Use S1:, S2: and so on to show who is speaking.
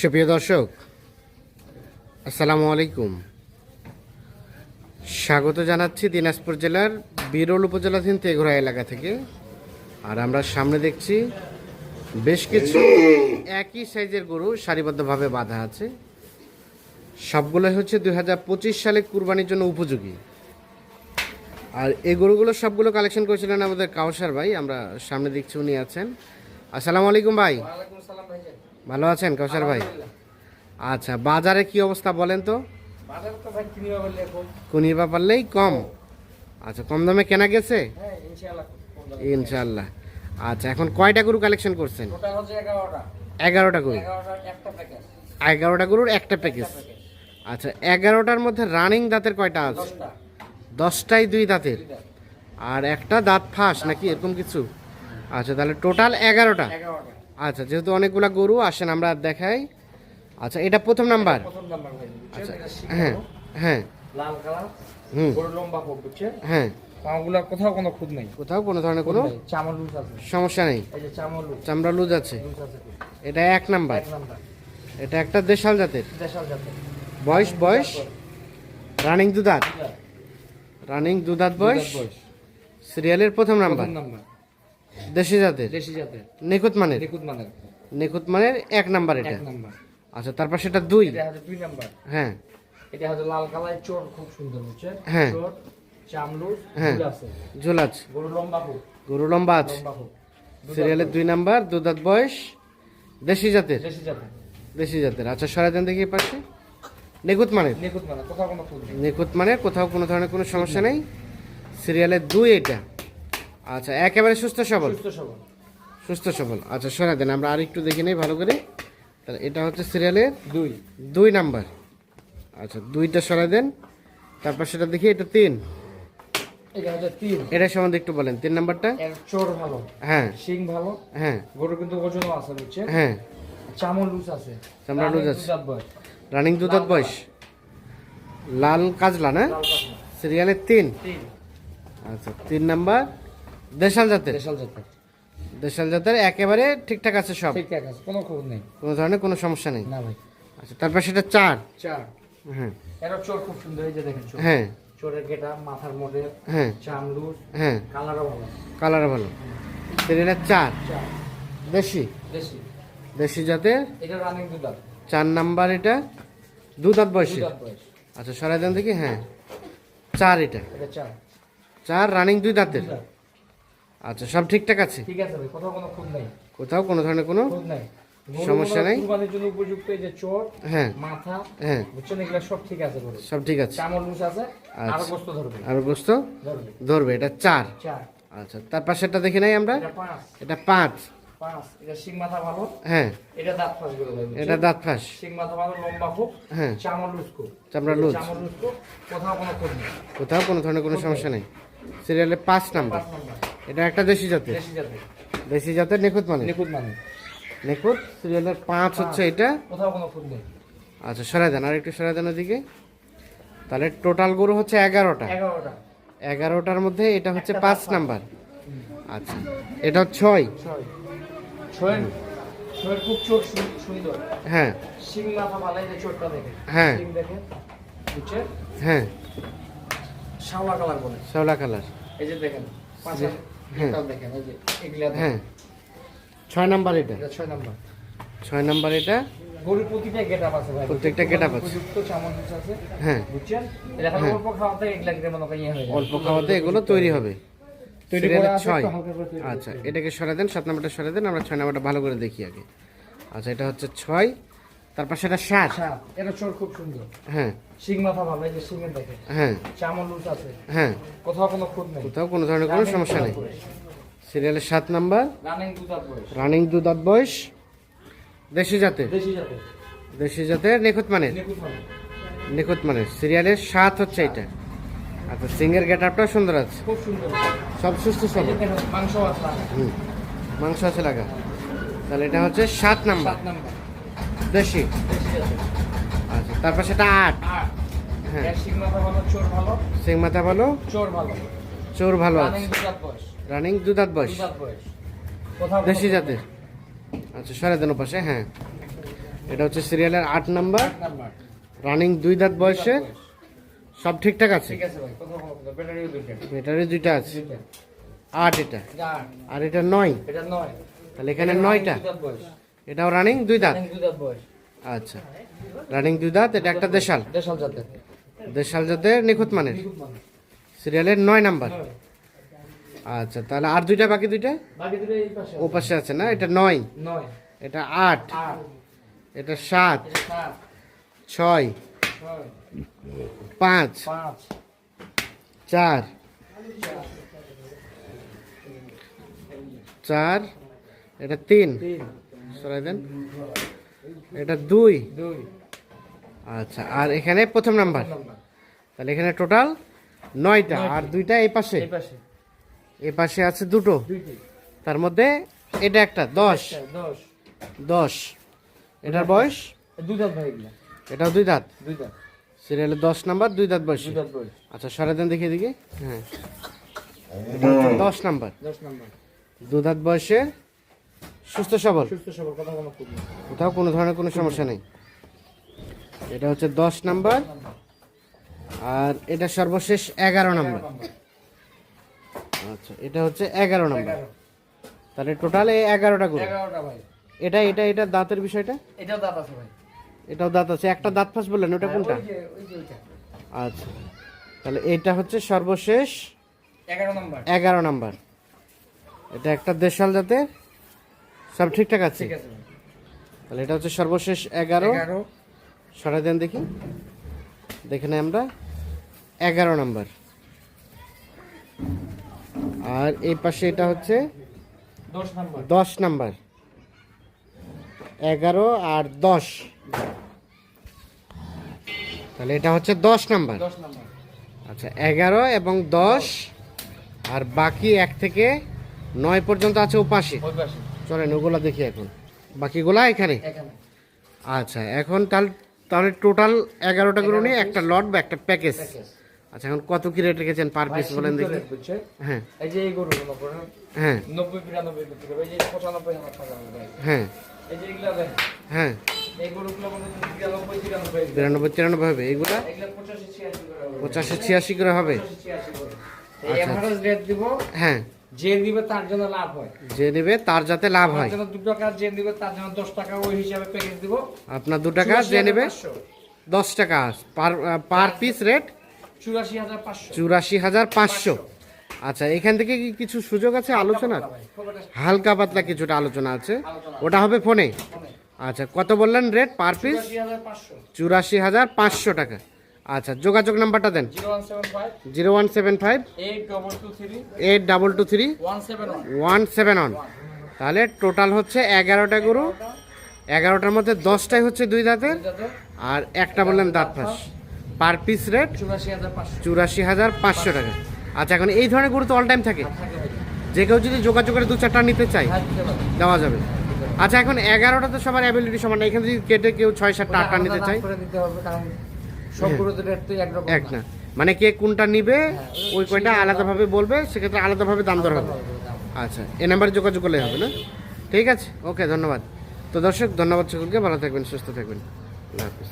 S1: সুপ্রিয় দর্শক, আসসালামু আলাইকুম। স্বাগত জানাচ্ছি দিনাজপুর জেলার বিরল উপজেলাধীন তেঘরা এলাকা থেকে। আর আমরা সামনে দেখছি বেশ কিছু একই সাইজের গরু সারিবদ্ধভাবে বাঁধা আছে। সবগুলোই হচ্ছে দু হাজার পঁচিশ সালে কুরবানির জন্য উপযোগী। আর এই গরুগুলো সবগুলো কালেকশন করেছিলেন আমাদের কাউসার ভাই, আমরা সামনে দেখছি উনি আছেন। আসসালামু আলাইকুম ভাই। ভালো আছেন কাউসার ভাই? আচ্ছা বাজারে কি অবস্থা বলেন তো?
S2: কিনিবা
S1: পারলেই কম? আচ্ছা কম দামে কেনা গেছে?
S2: হ্যাঁ
S1: ইনশাল্লাহ আচ্ছা এখন কয়টা গরু কালেকশন করছেন?
S2: এগারোটা।
S1: গরু?
S2: এগারোটার
S1: এগারোটা গরুর একটা প্যাকেজ আচ্ছা এগারোটার মধ্যে রানিং দাঁতের কয়টা আছে?
S2: দশটা।
S1: দশটাই দুই দাঁতের। আর একটা দাঁত ফাঁস নাকি এরকম কিছু? আচ্ছা তাহলে টোটাল এগারোটা। আচ্ছা যেহেতু অনেকগুলা গরু আসেন আমরা দেখাই। আচ্ছা এটা প্রথম নাম্বার? আচ্ছা হ্যাঁ হ্যাঁ।
S2: লাল কালার
S1: হুম।
S2: বড় লম্বা হোক বুঝছেন?
S1: হ্যাঁ।
S2: পাগুলার কোথাও কোনো খুদ নেই।
S1: কোথাও কোনো ধরনের কোনো
S2: চামড় লুজ আছে।
S1: সমস্যা নেই।
S2: এই যে চামড় লুজ।
S1: চামড়া লুজ আছে। এটা এক নাম্বার।
S2: এক নাম্বার।
S1: এটা একটা দেশাল জাতের।
S2: দেশাল জাতের।
S1: বয়স বয়স? রানিং। রানিং বয়স? সিরিয়ালের প্রথম নাম্বার। দেশি জাতের?
S2: দেশি জাতের।
S1: নিখুঁত মানের?
S2: নিখুঁত মানের।
S1: নিখুঁত মানের এক নাম্বার এটা?
S2: এক নাম্বার।
S1: আচ্ছা তারপর সেটা দুই?
S2: এটা হচ্ছে দুই নাম্বার।
S1: হ্যাঁ।
S2: এটা হচ্ছে লাল কালার চোর খুব সুন্দর বুঝছেন?
S1: হ্যাঁ।
S2: চোর চামলুজ
S1: হ্যাঁ।
S2: আছে।
S1: ঝোলাচ
S2: গরু লম্বা হোক
S1: গরু লম্বা আছে। সিরিয়ালের দুই নাম্বার দুদাত বয়স দেশি জাতের?
S2: দেশি জাতের।
S1: দেশি জাতের। আচ্ছা সরাই দেন দেখি পাশে। নিখুঁত মানের?
S2: নিখুঁত মানে কোথাও কোনো
S1: নিখুঁত মানের কোথাও কোনো ধরনের কোনো সমস্যা নেই। সিরিয়ালের দুই এটা। আচ্ছা একেবারে সুস্থ সবল?
S2: সুস্থ সবল।
S1: সুস্থ সবল। আচ্ছা শোনা দেন আমরা আর একটু দেখে নেই ভালো করে। তাহলে এটা হচ্ছে সিরিয়ালের
S2: দুই।
S1: দুই নাম্বার। আচ্ছা দুইটা সরাই দেন। তারপর সেটা দেখি এটা তিন।
S2: এটা
S1: সম্বন্ধে একটু বলেন তিন নাম্বারটা?
S2: চোর ভালো।
S1: হ্যাঁ।
S2: শিং ভালো।
S1: হ্যাঁ।
S2: গরু কিন্তু ওজনও আছে বুঝছেন?
S1: হ্যাঁ।
S2: চামড় লুজ আছে।
S1: চামড়া লুজ আছে। রানিং দুধাত বয়স। লাল কাজলা না? সিরিয়ালের তিন। আচ্ছা তিন নাম্বার। দেশাল জাতের?
S2: দেশাল জাতের।
S1: দেশাল জাতের একেবারে ঠিকঠাক আছে সব?
S2: ঠিকঠাক আছে কোনো খবর নেই।
S1: কোনো ধরনের কোনো সমস্যা নেই?
S2: না ভাই।
S1: আচ্ছা তারপর সেটা চার।
S2: চার।
S1: হ্যাঁ।
S2: এর চোর খুব সুন্দর এই যে দেখেন
S1: হ্যাঁ।
S2: চোরের গেটা মাথার মধ্যে
S1: হ্যাঁ। হ্যাঁ।
S2: কালারও ভালো।
S1: কালার ভালো। সিরিয়ালের চার।
S2: চার।
S1: দেশি?
S2: দেশি।
S1: দেশি জাতের?
S2: এটা রানিং দুধাত
S1: চার নাম্বার এটা? দু দাঁত বয়সে। আচ্ছা সরাই দেন দেখি হ্যাঁ। চার এটা।
S2: এটা চার।
S1: চার রানিং দুই দাঁতের। আচ্ছা সব ঠিকঠাক আছে?
S2: ঠিক আছে ভাই কোথাও কোনো খুদ নেই।
S1: কোথাও কোনো ধরনের কোনো
S2: খুদ নেই।
S1: সমস্যা নেই?
S2: কুরবানির জন্য উপযুক্ত এই যে চোর
S1: হ্যাঁ।
S2: মাথা
S1: হ্যাঁ।
S2: বুঝছেন এগুলো সব ঠিক আছে গরু
S1: সব ঠিক আছে।
S2: চামড় লুজ আছে
S1: আচ্ছা।
S2: আরও গোস্ত ধরবে।
S1: আর গোস্ত
S2: ধরবে।
S1: ধরবে এটা চার।
S2: চার।
S1: আচ্ছা তার পাশে পাশেরটা দেখে নাই আমরা?
S2: এটা পাঁচ।
S1: এটা পাঁচ।
S2: এটা শিং মাথা ভালো।
S1: হ্যাঁ।
S2: এটা দাঁত ফাঁস গরু ভাই
S1: এটা দাঁত ফাঁস।
S2: শিং মাথা ভালো লম্বা খুব।
S1: হ্যাঁ।
S2: চামড় লুজ খুব।
S1: চামড়া লুজ।
S2: চামড় লুজ কোথাও কোনো
S1: কোথাও কোনো ধরনের কোনো সমস্যা নেই। সিরিয়ালে পাঁচ নাম্বার।
S2: পাঁচ নম্বর।
S1: এটা একটা দেশি জাতের?
S2: দেশি জাতের।
S1: দেশি জাতের নিখুঁত মানে
S2: নিখুঁত মানে
S1: নিখুঁত? সিরিয়ালের পাঁচ হচ্ছে এটা?
S2: কোথাও কোনো খুদ নেই।
S1: আচ্ছা সরাই দেন আর একটু সরাই দেন ওদিকে। তাহলে টোটাল গরু হচ্ছে এগারোটা।
S2: এগারোটা।
S1: এগারোটার মধ্যে এটা হচ্ছে পাঁচ নাম্বার। আচ্ছা এটা ছয়। হ্যাঁ। হ্যাঁ। হ্যাঁ।
S2: শাওলা কালার বলে।
S1: শ্যাওলা কালার।
S2: এই যে দেখেন
S1: হ্যাঁ। হ্যাঁ। ছয় নাম্বার এটা?
S2: ছয় নাম্বার।
S1: ছয় নাম্বার এটা?
S2: গরুর প্রতিটা গেট আপ আছে ভাই।
S1: প্রত্যেকটা আছে।
S2: উপযুক্ত চামচ আছে
S1: হ্যাঁ।
S2: বুঝছেন? এটা
S1: হ্যাঁ।
S2: অল্প খাওয়াতে এগুলা মনে ইয়ে
S1: অল্প খাওয়াতে এগুলো তৈরি হবে।
S2: তৈরি করা
S1: ছয়। আচ্ছা এটাকে সরে দেন সাত নাম্বারটা সরে দেন আমরা ছয় নাম্বারটা ভালো করে দেখি আগে। আচ্ছা এটা হচ্ছে ছয়। তারপর সেটা সাত
S2: আচ্ছা এটা চোর খুব সুন্দর।
S1: হ্যাঁ।
S2: শিং মাথা ভালো এই যে শিঙের দেখে
S1: হ্যাঁ।
S2: চামচ লুজ আছে।
S1: হ্যাঁ।
S2: কোথাও কোনো খুদ নেই।
S1: কোথাও কোনো ধরনের কোনো সমস্যা নেই। সিরিয়ালের সাত নাম্বার।
S2: রানিং দুধার বয়স।
S1: রানিং দু দাঁত বয়স। দেশি জাতের।
S2: দেশি জাতের।
S1: দেশি জাতের নিখুঁত মানের।
S2: নিখুঁত মানে
S1: মানের। সিরিয়ালের সাত হচ্ছে এটা আচ্ছা সিংয়ের গেট আপটাও সুন্দর আছে।
S2: খুব সুন্দর।
S1: সব সুস্থ
S2: দেখেন মাংস আছে।
S1: হুম। মাংস আছে লাগা। তাহলে এটা হচ্ছে সাত নাম্বার।
S2: সাত নাম্বার।
S1: দেশি? আচ্ছা তারপর সেটা আট। হ্যাঁ। সিং মাথা ভালো?
S2: চোর ভালো।
S1: চোর ভালো
S2: রানিং
S1: আছে।
S2: বয়স।
S1: দেশি জাতের? আচ্ছা সরে দেন পাশে হ্যাঁ। এটা হচ্ছে সিরিয়ালের আট নাম্বার। রানিং দুই দাঁত বয়সে? সব ঠিকঠাক আছে?
S2: ব্যাটারি দুইটা।
S1: আছে। আট এটা? আর এটা নয়? তাহলে এখানে নয়টা। এটাও রানিং দুই দাঁত? আচ্ছা। রানিং দুই দাঁত এটা একটা দেশাল?
S2: দেশাল জাতের।
S1: দেশাল জাতের নিখুঁত মানের? সিরিয়ালের নয় নাম্বার? আচ্ছা তাহলে আর দুইটা বাকি দুইটা? ও পাশে আছে না? এটা নয়। এটা আট। এটা সাত। ছয়। পাঁচ। চার। চার। এটা তিন। সরাই দেন। এটা দুই। আচ্ছা আর এখানে প্রথম নাম্বার? তাহলে এখানে টোটাল নয়টা আর দুইটা এই পাশে?
S2: এই পাশে।
S1: আছে দুটো। তার মধ্যে এটা একটা দশ।
S2: দশ।
S1: এটার বয়স?
S2: দুই দাঁত ভাই এগুলা।
S1: দুই দাঁত?
S2: দুই দাঁত।
S1: সিরিয়ালে দশ নাম্বার দুই দাঁত বয়স। আচ্ছা সরে দেন দেখি এদিকে। হ্যাঁ। এটা দশ নাম্বার।
S2: দশ নাম্বার।
S1: দু দাঁত বয়সের সুস্থ সবল?
S2: সুস্থ
S1: কোথাও কোনো ধরনের কোনো সমস্যা নেই? এটা হচ্ছে দশ নাম্বার। আর এটা সর্বশেষ এগারো নাম্বার। আচ্ছা এটা হচ্ছে এগারো নাম্বার। তাহলে টোটাল এই এগারোটা গরু এটা এটা এটা দাঁতের বিষয়টা?
S2: এটাও দাঁত আছে ভাই।
S1: এটাও দাঁত আছে। একটা দাঁত ফাঁস বললেন ওটা কোনটা?
S2: ওই যে ওই যে ওইটা।
S1: আচ্ছা। তাহলে এটা হচ্ছে সর্বশেষ
S2: এগারো নাম্বার।
S1: এগারো নাম্বার। এটা একটা দেশাল জাতের সব ঠিকঠাক আছে?
S2: ঠিক আছে।
S1: তাহলে এটা হচ্ছে সর্বশেষ এগারো। সরাই দেন দেখি। দেখে নেই আমরা। এগারো নাম্বার। আর এই পাশে এটা হচ্ছে
S2: দশ নাম্বার।
S1: এগারো আর দশ। তাহলে এটা হচ্ছে দশ নাম্বার। আচ্ছা এগারো এবং দশ। আর বাকি এক থেকে নয় পর্যন্ত আছে ওপাশে।
S2: ওই পাশে
S1: চলেন ওগুলা দেখি এখন। বাকিগুলা এখানে?
S2: এখানে।
S1: আচ্ছা এখন তাহলে তাহলে টোটাল এগারোটা করে নিয়ে একটা লট বা একটা প্যাকেজ আচ্ছা এখন কত কি রেট রেখেছেন পার পিস বলেন দেখি। হ্যাঁ।
S2: এই যে এই গরু
S1: হ্যাঁ।
S2: নব্বই বিরানব্বই করতে হবে এই যে পঁচানব্বই হাজার টাকা
S1: হ্যাঁ।
S2: এই যে এগুলা
S1: হ্যাঁ।
S2: এই গরুগুলো মনে করেন বিরানব্বই তিরানব্বই
S1: বিরানব্বই তিরানব্বই হবে। এইগুলা
S2: এগুলা পঁচাশি ছিয়াশি করে হবে।
S1: পঁচাশি ছিয়াশি করে হবে?
S2: এই
S1: আচ্ছা,
S2: এভারেজ রেট দিব
S1: হ্যাঁ।
S2: যে দিবে তার জন্য লাভ হয়।
S1: যে নেবে তার যাতে লাভ হয়।
S2: দু টাকা যে দিবে তার জন্য দশ টাকা ওই হিসাবে প্যাকেজ দিব।
S1: আপনার দু টাকা যে নেবে দশ টাকা পার পার পিস রেট
S2: চুরাশি হাজার পাঁচশো।
S1: চুরাশি হাজার পাঁচশো। আচ্ছা এখান থেকে কি কিছু সুযোগ আছে আলোচনার? হালকা পাতলা কিছুটা আলোচনা আছে। ওটা হবে ফোনে? আচ্ছা কত বললেন রেট পার পিস
S2: চুরাশি হাজার পাঁচশো
S1: টাকা। আচ্ছা যোগাযোগ নাম্বারটা দেন।
S2: Zero one seven five. Eight double two three. One seven one.
S1: তাহলে টোটাল হচ্ছে এগারোটা গরু। এগারোটার মধ্যে দশটাই হচ্ছে দুই দাঁতের। আর একটা বললেন দাঁত ফাঁস। পার পিস রেট
S2: চুরাশি হাজার পাঁচশো
S1: টাকা। আচ্ছা এখন এই ধরনের গরু তো অল টাইম থাকে। যে কেউ যদি যোগাযোগের দু চারটা নিতে
S2: পারবে
S1: দেওয়া যাবে। আচ্ছা এখন এগারোটা তো সবার অ্যাবিলিটি সমান এখানে যদি কেটে কেউ ছয় সাতটা আটটা নিতে
S2: দাম রেট তো একরকম
S1: এক না। মানে কে কোনটা নিবে ওই কয়টা আলাদাভাবে বলবে সেক্ষেত্রে আলাদাভাবে দাম দর হবে। আচ্ছা এ নাম্বারে যোগাযোগ করলে হবে না? ঠিক আছে ওকে ধন্যবাদ। তো দর্শক ধন্যবাদ সকলকে ভালো থাকবেন সুস্থ থাকবেন। আল্লাহ হাফিজ।